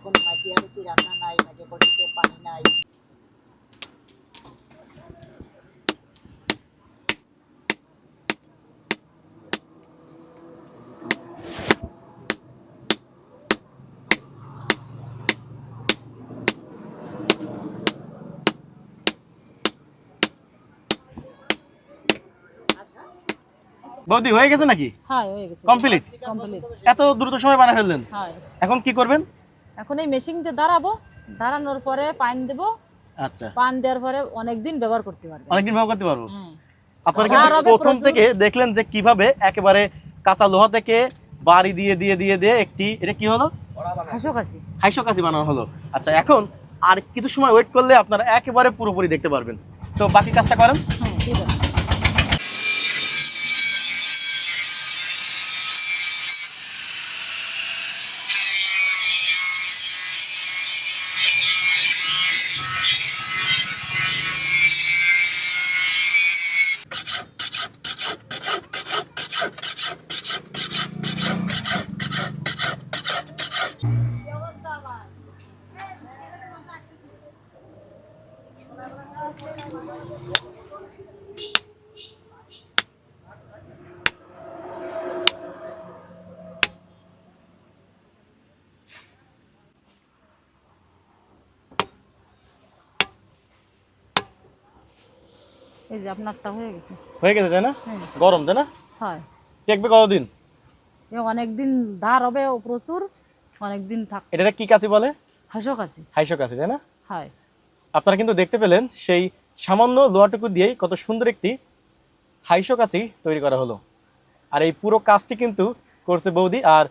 এখন মাটিয়া রুটি রান্না নাই মাটিয়া কলসিতে পানি নাই। বৌদি হয়ে গেছে নাকি? হ্যাঁ হয়ে গেছে। কমপ্লিট কমপ্লিট এত দ্রুত সময় বানা ফেললেন। হ্যাঁ। এখন কি করবেন? এখন এই মেশিন দিয়ে দাঁড়াবো দাঁড়ানোর পরে পানি দেবো। আচ্ছা। পান দেওয়ার পরে অনেকদিন ব্যবহার করতে পারবে। অনেকদিন ব্যবহার করতে পারব? আপনারা কিন্তু প্রথম থেকে দেখলেন যে কীভাবে একেবারে কাঁচা লোহা থেকে বাড়ি দিয়ে দিয়ে দিয়ে দিয়ে একটি এটা কি হলো? হাসো কাশি বানানো হলো। আচ্ছা এখন আর কিছু সময় ওয়েট করলে আপনারা একেবারে পুরোপুরি দেখতে পারবেন। তো বাকি কাজটা করেন। ঠিক আছে। এই যে আপনারটা হয়ে গেছে। হয়ে গেছে তাই না? হ্যাঁ। গরম তাই না? হয়। টেকবে কতদিন? এ অনেকদিন ধার হবে ও প্রচুর অনেকদিন থাক এটা কি কাশি বলে? হাসো কাশি। হাইশো কাশি তাই না? হয়। আপনারা কিন্তু দেখতে পেলেন সেই সামান্য লোহাটুকু দিয়েই কত সুন্দর একটি হাইশো কাছি তৈরি করা হলো। আর এই পুরো কাজটি কিন্তু করছে বৌদি। আর